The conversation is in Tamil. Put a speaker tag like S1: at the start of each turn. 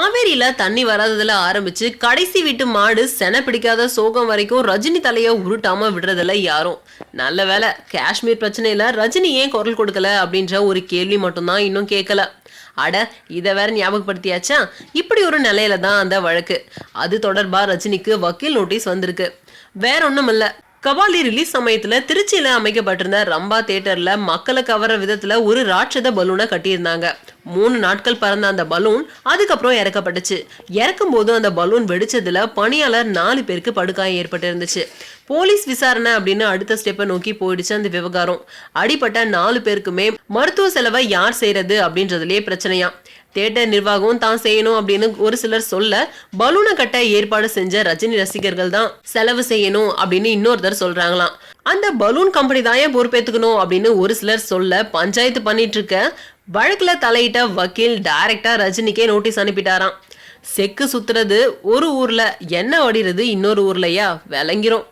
S1: காவேரியில தண்ணி வராததுல ஆரம்பிச்சு கடைசி வீட்டு மாடு சென பிடிக்காத சோகம் வரைக்கும் ரஜினி தலைய உருட்டாம விடுறதில்ல யாரும். நல்ல வேலை காஷ்மீர் பிரச்சனையில ரஜினி ஏன் குரல் கொடுக்கல அப்படின்ற ஒரு கேள்வி மட்டும்தான் இன்னும் கேட்கல. அட இதை வேற ஞாபகப்படுத்தியாச்சா? இப்படி ஒரு நிலையில தான் அந்த வழக்கு. அது தொடர்பாக ரஜினிக்கு வக்கீல் நோட்டீஸ் வந்திருக்கு. வேற ஒன்றும் இல்லை கபாலி ரிலீஸ் சமயத்துல திருச்சியில அமைக்கப்பட்டிருந்த ரம்பா தியேட்டர்ல மக்களை கவர விதத்துல ஒரு ராட்சத பலூனை கட்டியிருந்தாங்க. மூணு நாட்கள் பறந்த அந்த பலூன் அதுக்கப்புறம் இறக்கப்பட்டுச்சு. இறக்கும் போது அந்த பலூன் வெடிச்சதுல பணியாளர் நாலு பேருக்கு படுகாயம் ஏற்பட்டு இருந்துச்சு போலீஸ் விசாரணை அப்படின்னு அடுத்த ஸ்டெப்பை நோக்கி போயிடுச்சு அந்த விவகாரம். அடிப்பட்ட நாலு பேருக்குமே மருத்துவ செலவை யார் செய்யறது அப்படின்றதுலயே பிரச்சனையா? தியேட்டர் நிர்வாகம் தான் செய்யணும் அப்படின்னு ஒரு சிலர் சொல்ல பலூனை கட்ட ஏற்பாடு செஞ்ச ரஜினி ரசிகர்கள் தான் செலவு செய்யணும் அப்படின்னு இன்னொருத்தர் சொல்றாங்களாம். அந்த பலூன் கம்பெனி தான் ஏன் பொறுப்பேத்துக்கணும் அப்படின்னு ஒரு சிலர் சொல்ல பஞ்சாயத்து பண்ணிட்டு இருக்க வழக்குல தலையிட்ட வக்கீல் டைரக்டா ரஜினிக்கே நோட்டீஸ் அனுப்பிட்டாராம். செக்கு சுத்துறது ஒரு ஊர்ல என்ன வடிறது இன்னொரு ஊர்லயா? விளங்கிரும்.